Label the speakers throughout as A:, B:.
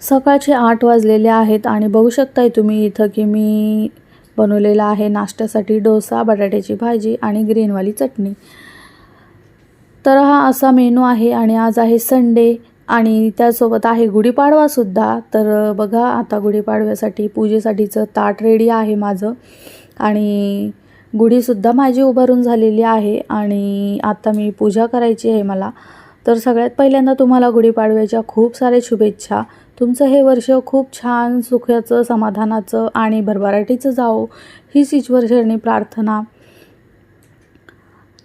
A: सकाळचे आठ वाजलेले आहेत आणि बघू शकताय तुम्ही इथं की मी बनवलेला आहे नाश्त्यासाठी डोसा बटाट्याची भाजी आणि ग्रीनवाली चटणी. तर हा असा मेनू आहे आणि आज आहे संडे आणि त्यासोबत आहे गुढीपाडवासुद्धा तर बघा आता गुढीपाडव्यासाठी पूजेसाठीचं ताट रेडी आहे माझं. आणि गुढीसुद्धा माझी उभारून झालेली आहे आणि आता मी पूजा करायची आहे मला. तर सगळ्यात पहिल्यांदा तुम्हाला गुढीपाडव्याच्या खूप सारे शुभेच्छा. तुमचं हे वर्ष खूप छान सुखाचं समाधानाचं आणि भरभराटीचं जावो. हीच ईश्वरचरणी प्रार्थना.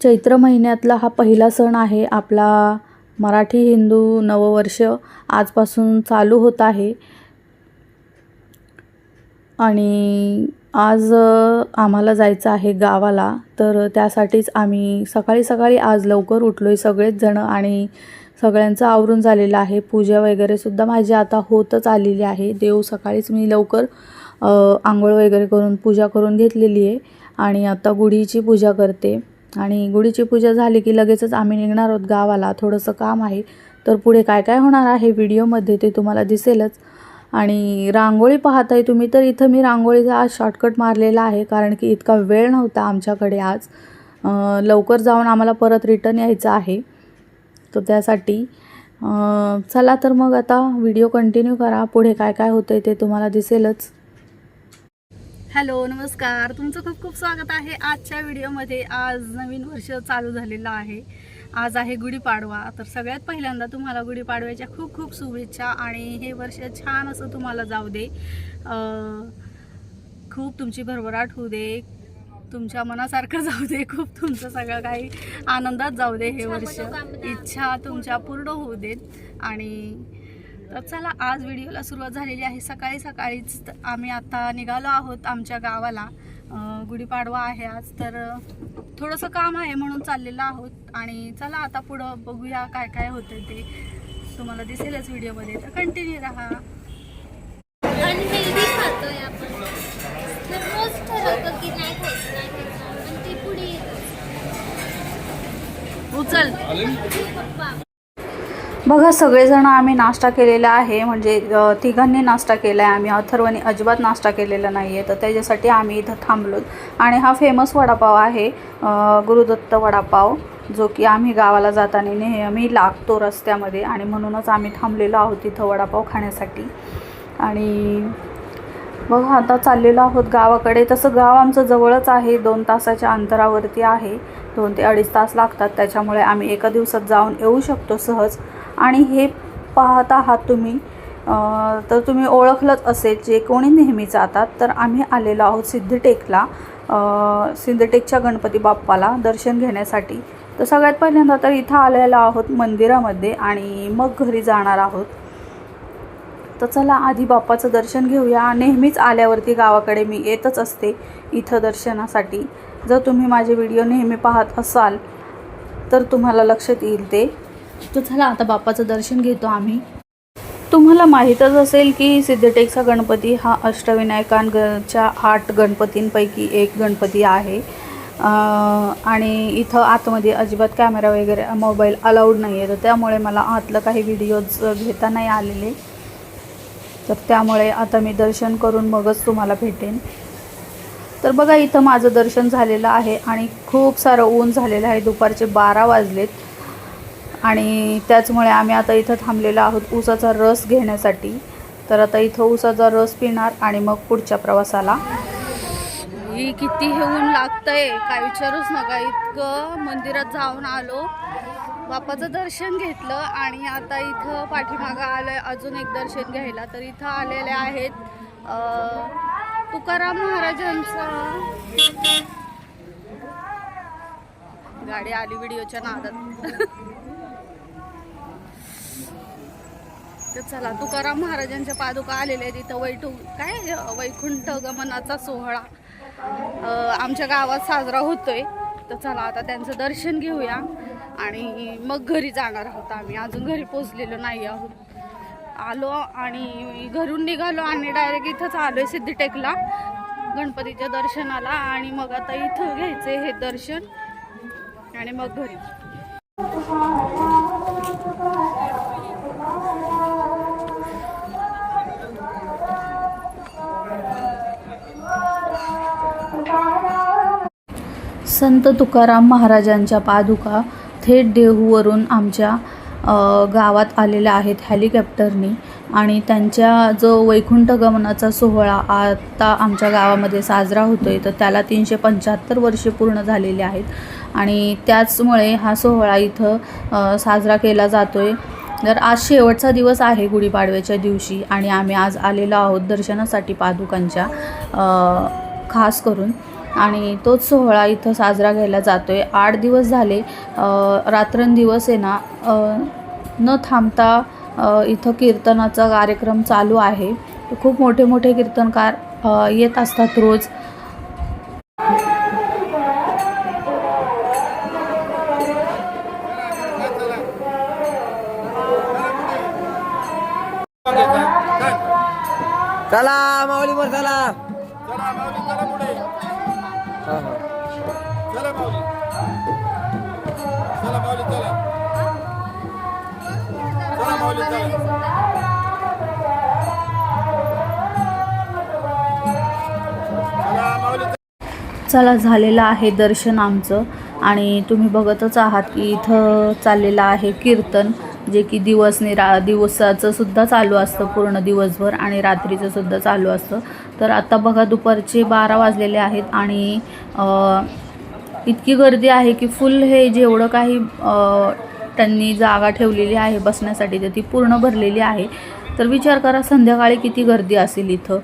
A: चैत्र महिन्यातला हा पहिला सण आहे आपला मराठी हिंदू नववर्ष आजपासून चालू होत आहे. आणि आज आम्हाला जायचं आहे गावाला तर त्यासाठीच आम्ही सकाळी सकाळी आज लवकर उठलो आहे सगळेच जण आणि सगळ्यांचं आवरून झालेलं आहे. पूजा वगैरेसुद्धा माझी आता होतच आलेली आहे. देव सकाळीच मी लवकर आंघोळ वगैरे करून पूजा करून घेतलेली आहे आणि आता गुढीची पूजा करते. आणि गुढीची पूजा झाली की लगेचच आम्ही निघणार आहोत गावाला. थोडंसं काम आहे. तर पुढे काय काय होणार आहे व्हिडिओमध्ये ते तुम्हाला दिसेलच. आणि रांगोळी पाहताय तुम्ही तर इथं मी रांगोळीचा आज शॉर्टकट मारलेला आहे कारण की इतका वेळ नव्हता आमच्याकडे आज. लवकर जाऊन आम्हाला परत रिटर्न यायचं आहे. तर त्यासाठी चला तर मग आता व्हिडिओ कंटिन्यू करा. पुढे काय काय होतं ते तुम्हाला दिसेलच.
B: हॅलो नमस्कार. तुमचं खूप खूप स्वागत आहे आजच्या व्हिडिओमध्ये आज नवीन वर्ष चालू झालेलं आहे. आज आहे गुढीपाडवा. तर सगळ्यात पहिल्यांदा तुम्हाला गुढीपाडव्याच्या खूप खूप शुभेच्छा आणि हे वर्ष छान असं तुम्हाला जाऊ दे. खूप तुमची भरभराट होऊ दे. तुमच्या मनासारखं जाऊ दे. खूप तुमचं सगळं काही आनंदात जाऊ दे हे वर्ष. इच्छा तुमच्या पूर्ण होऊ देत. आणि तर चला आज व्हिडिओला सुरुवात झालेली आहे. सकाळी सकाळीच आम्ही आता निघालो आहोत आमच्या गावाला. गुढीपाडवा आहे आज तर थोडंसं काम आहे म्हणून चाललेलं आहोत. आणि चला आता पुढं बघूया काय काय होतं ते. तुम्हाला दिसेलच व्हिडिओमध्ये. तर कंटिन्यू राहा.
C: अनहेल्दी खातोय आपण. तर रोज ठरवतो की नाही खायचं नाही खायचं. आणि ते पुढे येतं
B: उचल.
A: बघा सगळेजण आम्ही नाश्ता केलेला आहे. म्हणजे तिघांनी नाश्ता केला आहे आम्ही अथर्वने अजिबात नाश्ता केलेला नाही आहे तर त्याच्यासाठी आम्ही इथं थांबलो. आणि हा फेमस वडापाव आहे. गुरुदत्त वडापाव जो की आम्ही गावाला जाताना नेहमी लागतो रस्त्यामध्ये. आणि म्हणूनच आम्ही थांबलेलो आहोत तिथं वडापाव खाण्यासाठी. आणि बघा आता चाललेलो आहोत गावाकडे. तसं गाव आमचं जवळच आहे. दोन तासाच्या अंतरावरती आहे. दोन ते अडीच तास लागतात. त्याच्यामुळे आम्ही एका दिवसात जाऊन येऊ शकतो सहज. आणि हे पाहत आहात तुम्ही तर तुम्ही ओळखलंच असेल जे कोणी नेहमी जातात. तर आम्ही आलेलो आहोत सिद्धटेकला सिद्धटेकच्या गणपती बाप्पाला दर्शन घेण्यासाठी. तर सगळ्यात पहिल्यांदा तर इथं आलेलो आहोत मंदिरामध्ये आणि मग घरी जाणार आहोत. तर चला आधी बाप्पाचं दर्शन घेऊया. नेहमीच आल्यावरती गावाकडे मी येतच असते इथं दर्शनासाठी. जर तुम्ही माझे व्हिडिओ नेहमी पाहत असाल तर तुम्हाला लक्षात येईल ते. तर चला आता बाप्पाचं दर्शन घेतो आम्ही. तुम्हाला माहीतच असेल की सिद्धटेकचा गणपती हा अष्टविनायकांच्या आठ गणपतींपैकी एक गणपती आहे. आणि इथं आतमध्ये अजिबात कॅमेरा वगैरे मोबाईल अलाउड नाही आहे तर त्यामुळे मला आतलं काही व्हिडिओज घेता नाही आलेले. तर त्यामुळे आता मी दर्शन करून मगच तुम्हाला भेटेन. तर बघा इथं माझं दर्शन झालेलं आहे आणि खूप सारं ऊन झालेलं आहे. दुपारचे बारा वाजलेत. आणि त्याचमुळे आम्ही आता इथं थांबलेलो आहोत ऊसाचा रस घेण्यासाठी. तर आता इथं ऊसाचा रस पिणार आणि मग पुढच्या प्रवासाला.
B: ही किती हे ऊन लागतंय काय विचारूच नका. इतकं मंदिरात जाऊन आलो. बापाचं दर्शन घेतलं आणि आता इथं पाठीमागं आलोय अजून एक दर्शन घ्यायला. तर इथं आलेले आहेत तुकाराम महाराजांचा. गाडी आली व्हिडिओच्या नादात. तर चला तुकाराम महाराजांच्या पादुका आलेल्या आहेत इथं. वैठू काय वैकुंठ गमनाचा सोहळा. आमच्या गावात साजरा होतोय. तर चला आता त्यांचं दर्शन घेऊया. आणि मग घरी जाणार आहोत आम्ही. अजून घरी पोचलेलो नाही आहोत. आलो आणि घरून निघालो आणि डायरेक्ट इथंच आलोय सिद्धीटेकला गणपतीच्या दर्शनाला. आणि मग आता इथं घ्यायचे हे दर्शन. आणि मग घरी.
A: संत तुकाराम महाराजांच्या पादुका थेट देहूवरून आमच्या गावात आलेल्या आहेत हेलिकॉप्टरनी. आणि त्यांच्या जो वैकुंठ गमनाचा सोहळा आता आमच्या गावामध्ये साजरा होतो आहे तर त्याला तीनशे पंच्याहत्तर वर्षे पूर्ण झालेले आहेत. आणि त्याचमुळे हा सोहळा इथं साजरा केला जातो आहे तर आज शेवटचा दिवस आहे गुढीपाडव्याच्या दिवशी आणि आम्ही आज आलेलो आहोत दर्शनासाठी पादुकांच्या खास करून. आणि तोच सोहळा इथं साजरा घ्यायला जातो आहे आठ दिवस झाले रात्रंदिवस आहे ना न थांबता इथं कीर्तनाचा कार्यक्रम चालू आहे. खूप मोठे मोठे कीर्तनकार येत असतात रोज.
D: चला माऊली वर चला.
E: चला
A: झालेलं आहे दर्शन आमचं. आणि तुम्ही बघतच आहात की इथं चाललेलं आहे कीर्तन जे की दिवस निरा दिवसाचं सुद्धा चालू असतं पूर्ण दिवसभर आणि रात्रीचं सुद्धा चालू असतं. तर आता बघा दुपारचे बारा वाजलेले आहेत आणि इतकी गर्दी आहे की फुल हे जेवढं काही त्यांनी जागा ठेवलेली आहे बसण्यासाठी तर ती पूर्ण भरलेली आहे. तर विचार करा संध्याकाळी किती गर्दी असेल इथं.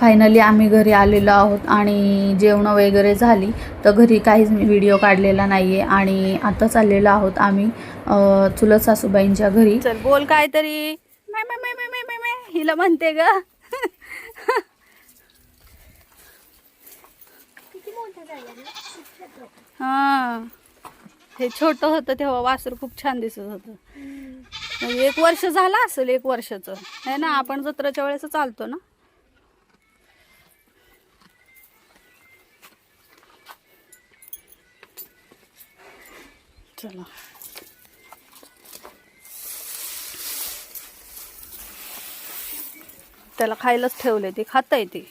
A: फायनली आम्ही घरी आलेलो आहोत आणि जेवणं वगैरे झाली. तर घरी काहीच मी व्हिडिओ काढलेला नाही आहे आणि आता चाललेलो आहोत आम्ही अ, चुलत सासूबाईंच्या घरी.
B: चल बोल काहीतरी. हिला म्हणते ग. हा. हे छोटं होतं तेव्हा वासर खूप छान दिसत होतं. म्हणजे एक वर्ष झालं असेल एक वर्षाचं. है ना? आपण जत्राच्या वेळेस चालतो ना? चला. त्याला खायलाच ठेवले ते खाता येते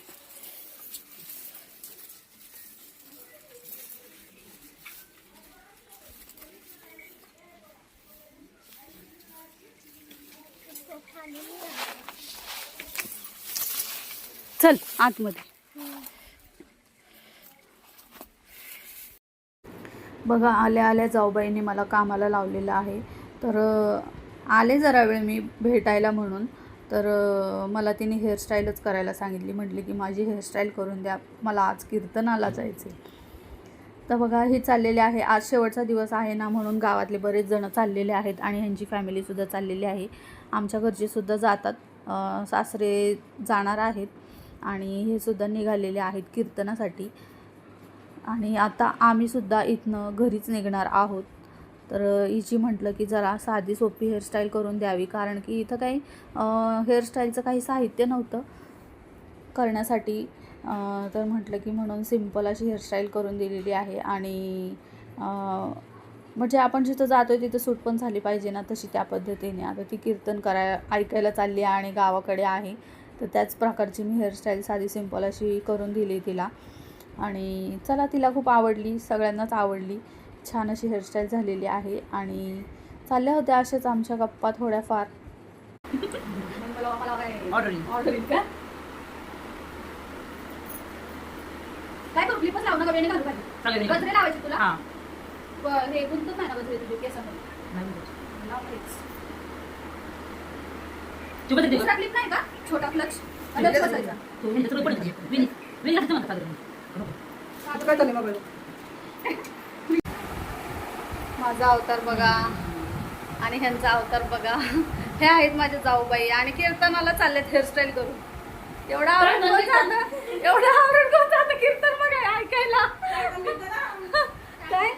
B: चल आतमध्ये.
A: बघा आल्या आल्या जाऊबाईने मला कामाला लावलेलं आहे. तर आले जरा वेळ मी भेटायला म्हणून. तर मला तिने हेअरस्टाईलच करायला सांगितली. म्हटली की माझी हेअरस्टाईल करून द्या. मला आज कीर्तनाला जायचे तर बघा हे चाललेले आहे. आज शेवटचा दिवस आहे ना म्हणून गावातले बरेच जण चाललेले आहेत आणि ह्यांची फॅमिलीसुद्धा चाललेली आहे. आमच्या घरचेसुद्धा जातात. सासरे जाणार आहेत आणि हे सुद्धा निघालेले आहेत कीर्तनासाठी. आणि आता आम्हीसुद्धा इथनं घरीच निघणार आहोत. तर हिची म्हटलं की जरा साधी सोपी हेअरस्टाईल करून द्यावी. कारण की इथं काही हेअरस्टाईलचं काही साहित्य नव्हतं करण्यासाठी. तर म्हटलं की म्हणून सिंपल अशी हेअरस्टाईल करून दिलेली आहे. आणि म्हणजे आपण जिथं जातो आहे तिथं सूट पण झाली पाहिजे ना तशी त्या पद्धतीने. आता ती कीर्तन कराय ऐकायला चालली आहे आणि गावाकडे आहे. तर त्याच प्रकारची मी हेअरस्टाईल साधी सिंपल अशी करून दिली तिला. आणि चला तिला खूप आवडली सगळ्यांनाच आवडली. छान अशी हेअरस्टाईल झालेली आहे आणि चालल्या होत्या अशाच आमच्या गप्पा थोड्याफार.
B: काय करू? क्लिपच लावू नका वेणी घालू पाहिजे गजरे लावायचे तुला? ब- हे गुंतच नाही ना गजरे तुझे केसामध्ये लाव तेच. दुसरा क्लिप नाही का? छोटा क्लच बसायचा. काय चाललंय मोबाईल माझा अवतार बघा आणि ह्यांचा अवतार बघा. हे आहेत माझे जाऊबाई आणि कीर्तनाला चाललेत हेअरस्टाईल करून. एवढा आवडून कोण जातं एवढा आवडून कोण जातं कीर्तन बघा ऐकायला. काय?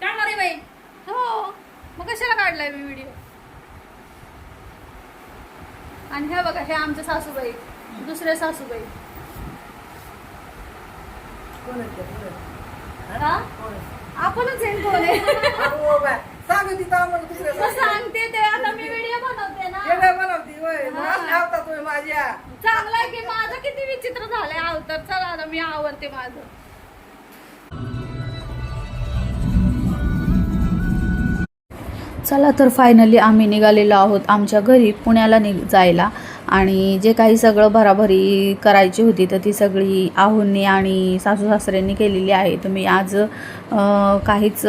B: काढणार आहे बाई? हो. मग कशाला काढलाय मी व्हिडिओ आणि हे बघा हे आमचे सासूबाई दुसरे सासूबाई? आपणच आहे कोण आहे?
D: सांग तिथं आम्हाला दुसऱ्या
B: सांगते ते आता मी व्हिडिओ बनवते ना.
D: बनवती होय.
B: हा.
D: लावता तुम्ही माझ्या.
B: चांगलं की माझं किती विचित्र झालंय अवतार. तर चला आता मी आवडते माझं.
A: चला तर फायनली आम्ही निघालेलो आहोत आमच्या घरी पुण्याला निघ जायला. आणि जे काही सगळं भराभरी करायची होती तर ती सगळी आहुंनी आणि सासू सासऱ्यांनी केलेली आहे. तर मी आज काहीच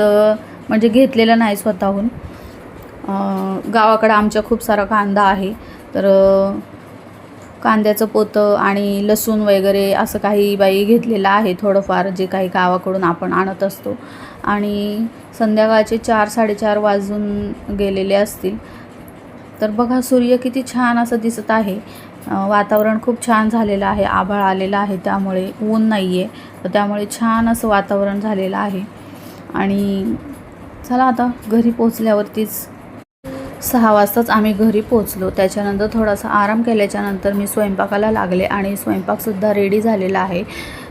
A: म्हणजे घेतलेलं नाही स्वतःहून. गावाकडं आमच्या खूप सारा कांदा आहे. तर कांद्याचं पोतं आणि लसूण वगैरे असं काही बाई घेतलेलं आहे थोडंफार जे काही गावाकडून आपण आणत असतो. आणि संध्याकाळचे चार साडेचार वाजून गेलेले असतील. तर बघा सूर्य किती छान असं दिसत आहे. वातावरण खूप छान झालेलं आहे. आभाळ आलेलं आहे. त्यामुळे ऊन नाही आहे तर त्यामुळे छान असं वातावरण झालेलं आहे. आणि चला आता घरी पोचल्यावरतीच सहा वाजताच आम्ही घरी पोचलो त्याच्यानंतर थोडासा आराम केल्याच्यानंतर मी स्वयंपाकाला लागले आणि स्वयंपाकसुद्धा रेडी झालेला आहे.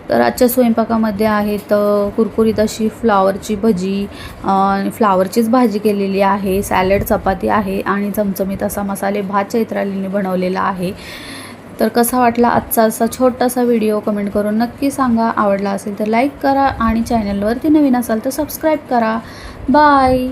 A: तर आजच्या स्वयंपाकामध्ये आहेत कुरकुरीत अशी फ्लावरची भजी फ्लावरचीच भाजी केलेली आहे सॅलड चपाती आहे आणि चमचमीत असा मसाले भात चैत्रालीने बनवलेला आहे. तर कसा वाटला आजचा असा छोटासा व्हिडिओ कमेंट करून नक्की सांगा. आवडला असेल तर लाईक करा आणि चॅनलवरती नवीन असाल तर सबस्क्राईब करा. बाय!